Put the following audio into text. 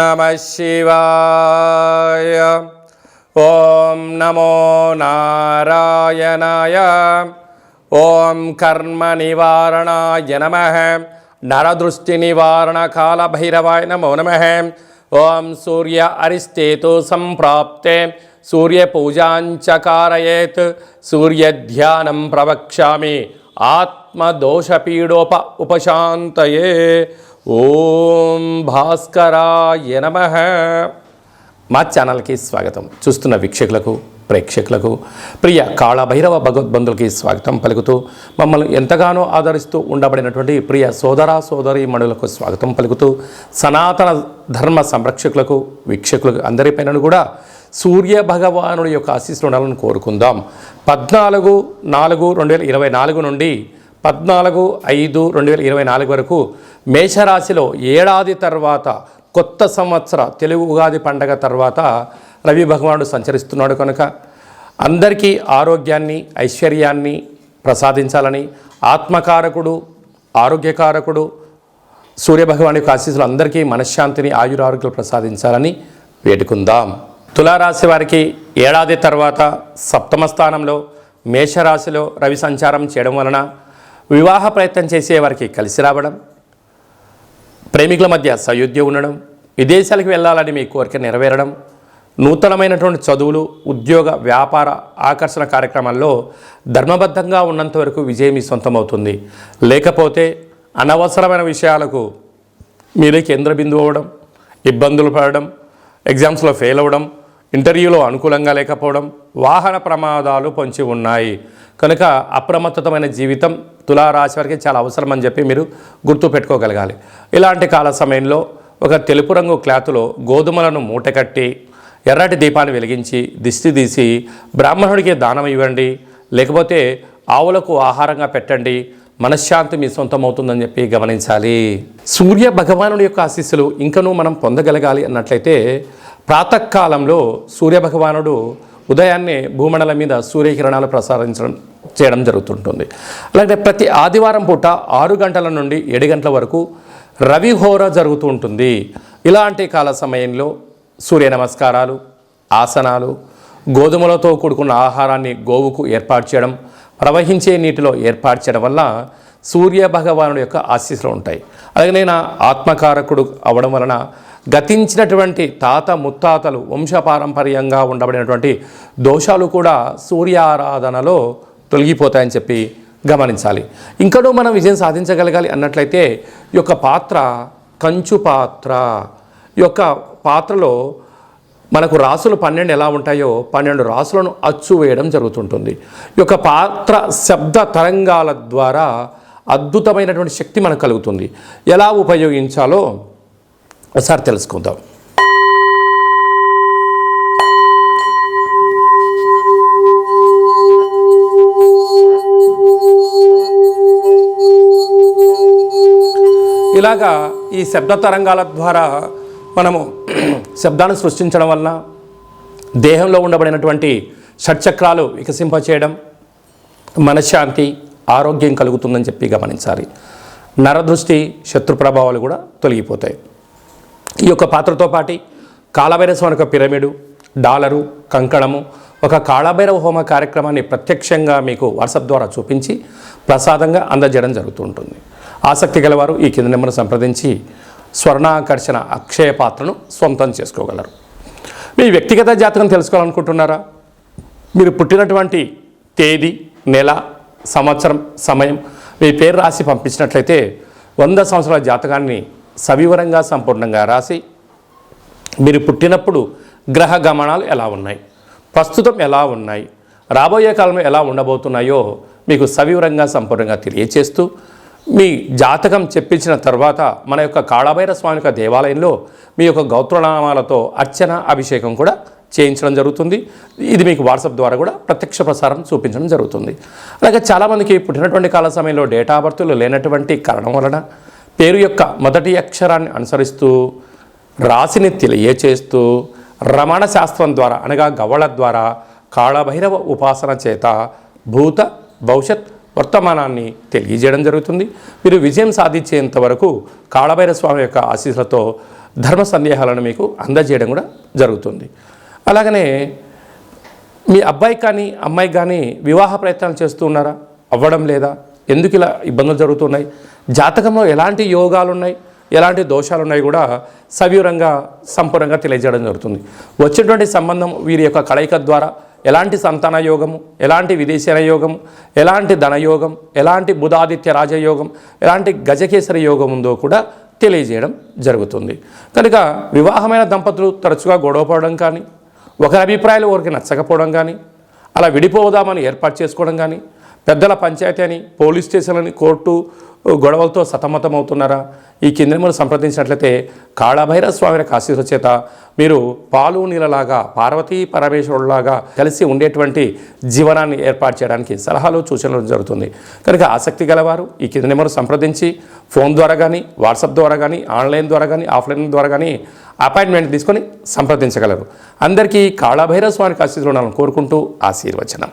నమ శివాయ ఓం నమో నారాయణాయ ఓం కర్మ నివారణాయ నమ నరదృష్టి నివారణ కాళభైరవాయ నమో నమ ఓం సూర్య అరిస్తేతు సంప్రాప్తే సూర్యపూజాంచ కారయేత్ సూర్యధ్యానం ప్రవక్ష్యామి ఆత్మదోషపీడోప ఉపశాంతయే ఓం భాస్కరాయ నమ. మా ఛానల్కి స్వాగతం. చూస్తున్న వీక్షకులకు ప్రేక్షకులకు ప్రియ కాళభైరవ భగవద్బంధులకి స్వాగతం పలుకుతూ మమ్మల్ని ఎంతగానో ఆదరిస్తూ ఉండబడినటువంటి ప్రియ సోదర సోదరి మణులకు స్వాగతం పలుకుతూ సనాతన ధర్మ సంరక్షకులకు వీక్షకులకు అందరిపైన కూడా సూర్య భగవానుడి యొక్క ఆశీస్సులు ఉండాలని కోరుకుందాం. పద్నాలుగు నాలుగు రెండు వేల ఇరవై నాలుగు నుండి పద్నాలుగు ఐదు రెండు వేల ఇరవై నాలుగు వరకు మేషరాశిలో ఏడాది తర్వాత కొత్త సంవత్సర తెలుగు ఉగాది పండగ తర్వాత రవి భగవానుడు సంచరిస్తున్నాడు కనుక అందరికీ ఆరోగ్యాన్ని ఐశ్వర్యాన్ని ప్రసాదించాలని ఆత్మకారకుడు ఆరోగ్యకారకుడు సూర్యభగవాని యొక్క ఆశీస్సులు అందరికీ మనశ్శాంతిని ఆయురారోగ్యాలు ప్రసాదించాలని వేడుకుందాం. తులారాశి వారికి ఏడాది తర్వాత సప్తమ స్థానంలో మేషరాశిలో రవి సంచారం చేయడం వలన వివాహ ప్రయత్నం చేసే వారికి కలిసి రావడం ప్రేమికుల మధ్య సయోధ్య ఉండడం విదేశాలకు వెళ్ళాలని మీ కోరిక నెరవేరడం నూతనమైనటువంటి చదువులు ఉద్యోగ వ్యాపార ఆకర్షణ కార్యక్రమాల్లో ధర్మబద్ధంగా ఉన్నంత వరకు విజయం మీ సొంతమవుతుంది. లేకపోతే అనవసరమైన విషయాలకు మీరే కేంద్ర బిందువు అవ్వడం ఇబ్బందులు పడడం ఎగ్జామ్స్లో ఫెయిల్ అవ్వడం ఇంటర్వ్యూలో అనుకూలంగా లేకపోవడం వాహన ప్రమాదాలు పొంచి ఉన్నాయి. కనుక అప్రమత్తమైన జీవితం తులారాశి వారికి చాలా అవసరం అని చెప్పి మీరు గుర్తు పెట్టుకోగలగాలి. ఇలాంటి కాల సమయంలో ఒక తెలుపు రంగు క్లాత్లో గోధుమలను మూటకట్టి ఎర్రటి దీపాన్ని వెలిగించి దిష్టి తీసి బ్రాహ్మణుడికి దానం ఇవ్వండి లేకపోతే ఆవులకు ఆహారంగా పెట్టండి మనశ్శాంతి మీ సొంతం అవుతుందని చెప్పి గమనించాలి. సూర్య భగవానుడి యొక్క ఆశీస్సులు ఇంకనూ మనం పొందగలగాలి అన్నట్లయితే ప్రాతకాలంలో సూర్య భగవానుడు ఉదయాన్నే భూమండలం మీద సూర్యకిరణాలు ప్రసారించడం చేయడం జరుగుతుంటుంది. అలాగే ప్రతి ఆదివారం పూట ఆరు గంటల నుండి ఏడు గంటల వరకు రవిహోర జరుగుతూ ఉంటుంది ఇలాంటి కాల సమయంలో సూర్య నమస్కారాలు ఆసనాలు గోధుమలతో కూడుకున్న ఆహారాన్ని గోవుకు ఏర్పాటు చేయడం ప్రవహించే నీటిలో ఏర్పాటు చేయడం వల్ల సూర్య భగవానుడి యొక్క ఆశీస్సులు ఉంటాయి. అలాగే నేను ఆత్మకారకుడు అవడం వలన గతించినటువంటి తాత ముత్తాతలు వంశపారంపర్యంగా ఉండబడినటువంటి దోషాలు కూడా సూర్యారాధనలో తొలగిపోతాయని చెప్పి గమనించాలి. ఇంకనూ మనం విజయం సాధించగలగాలి అన్నట్లయితే ఈ యొక్క పాత్ర కంచు పాత్ర. ఈ యొక్క పాత్రలో మనకు రాసులు పన్నెండు ఎలా ఉంటాయో పన్నెండు రాసులను అచ్చు వేయడం జరుగుతుంటుంది. ఈ యొక్క పాత్ర శబ్ద తరంగాల ద్వారా అద్భుతమైనటువంటి శక్తి మనకు కలుగుతుంది. ఎలా ఉపయోగించాలో ఒకసారి తెలుసుకుందాం. ఇలాగా ఈ శబ్ద తరంగాల ద్వారా మనము శబ్దాన్ని సృష్టించడం వలన దేహంలో ఉండబడినటువంటి షట్చక్రాలు వికసింపచేయడం మనశ్శాంతి ఆరోగ్యం కలుగుతుందని చెప్పి గమనించాలి. నరదృష్టి శత్రు ప్రభావాలు కూడా తొలగిపోతాయి. ఈ యొక్క పాత్రతో పాటి కాళభైరస్వామి యొక్క పిరమిడు డాలరు కంకణము ఒక కాళభైరవ హోమ కార్యక్రమాన్ని ప్రత్యక్షంగా మీకు వాట్సాప్ ద్వారా చూపించి ప్రసాదంగా అందజేయడం జరుగుతూ ఉంటుంది ఆసక్తి గలవారు ఈ కింద నెంబర్ను సంప్రదించి స్వర్ణాకర్షణ అక్షయ పాత్రను సొంతం చేసుకోగలరు. మీ వ్యక్తిగత జాతకం తెలుసుకోవాలనుకుంటున్నారా? మీరు పుట్టినటువంటి తేదీ నెల సంవత్సరం సమయం మీ పేరు రాసి పంపించినట్లయితే వంద సంవత్సరాల జాతకాన్ని సవివరంగా సంపూర్ణంగా రాసి మీరు పుట్టినప్పుడు గ్రహ గమనాలు ఎలా ఉన్నాయి? ప్రస్తుతం ఎలా ఉన్నాయి? రాబోయే కాలంలో ఎలా ఉండబోతున్నాయో మీకు సవివరంగా సంపూర్ణంగా తెలియచేస్తూ మీ జాతకం చెప్పించిన తర్వాత మన యొక్క కాళభైర స్వామి యొక్క దేవాలయంలో మీ యొక్క గౌత్రనామాలతో అర్చన అభిషేకం కూడా చేయించడం జరుగుతుంది. ఇది మీకు వాట్సాప్ ద్వారా కూడా ప్రత్యక్ష ప్రసారం చూపించడం జరుగుతుంది. అలాగే చాలామందికి పుట్టినటువంటి కాల సమయంలో డేటా బర్త్లు లేనటువంటి కారణం వలన పేరు యొక్క మొదటి అక్షరాన్ని అనుసరిస్తూ రాశిని తెలియచేస్తూ రమణ శాస్త్రం ద్వారా అనగా గవళ ద్వారా కాళభైరవ ఉపాసన చేత భూత భవిష్యత్ వర్తమానాన్ని తెలియజేయడం జరుగుతుంది. మీరు విజయం సాధించేంత వరకు కాళభైర స్వామి యొక్క ఆశీస్సులతో ధర్మ సందేహాలను మీకు అందజేయడం కూడా జరుగుతుంది. అలాగనే మీ అబ్బాయి కానీ అమ్మాయి కానీ వివాహ ప్రయత్నాలు చేస్తూ ఉన్నారా? అవ్వడం లేదా? ఎందుకు ఇలా ఇబ్బందులు జరుగుతున్నాయి? జాతకంలో ఎలాంటి యోగాలు ఉన్నాయి ఎలాంటి దోషాలు ఉన్నాయి కూడా సవివరంగా సంపూర్ణంగా తెలియజేయడం జరుగుతుంది. వచ్చినటువంటి సంబంధం వీరి యొక్క కలయిక ద్వారా ఎలాంటి సంతాన యోగము ఎలాంటి విదేశీయ యోగం ఎలాంటి ధనయోగం ఎలాంటి బుధాదిత్య రాజయోగం ఎలాంటి గజకేసరి యోగం ఉందో కూడా తెలియజేయడం జరుగుతుంది. కనుక వివాహమైన దంపతులు తరచుగా గొడవపడడం కానీ ఒకరి అభిప్రాయాలు ఒకరికి నచ్చకపోవడం కానీ అలా విడిపోదామని ఏర్పాటు చేసుకోవడం కానీ పెద్దల పంచాయతీ అని పోలీస్ స్టేషన్ అని కోర్టు గొడవలతో సతమతమవుతున్నారా? ఈ కింద మనం సంప్రదించినట్లయితే కాళభైరవ స్వామి కాశీస్ చేత మీరు పాలు నీళ్ళలాగా పార్వతీ పరమేశ్వరులాగా కలిసి ఉండేటువంటి జీవనాన్ని ఏర్పాటు చేయడానికి సలహాలు సూచనలు జరుగుతుంది. కనుక ఆసక్తి గలవారు ఈ కింద నెంబర్ సంప్రదించి ఫోన్ ద్వారా కానీ వాట్సాప్ ద్వారా కానీ ఆన్లైన్ ద్వారా కానీ ఆఫ్లైన్ ద్వారా కానీ అపాయింట్మెంట్ తీసుకొని సంప్రదించగలరు. అందరికీ కాళభైరవ స్వామికి ఆశీస్సులు ఉండాలని కోరుకుంటూ ఆశీర్వచనం.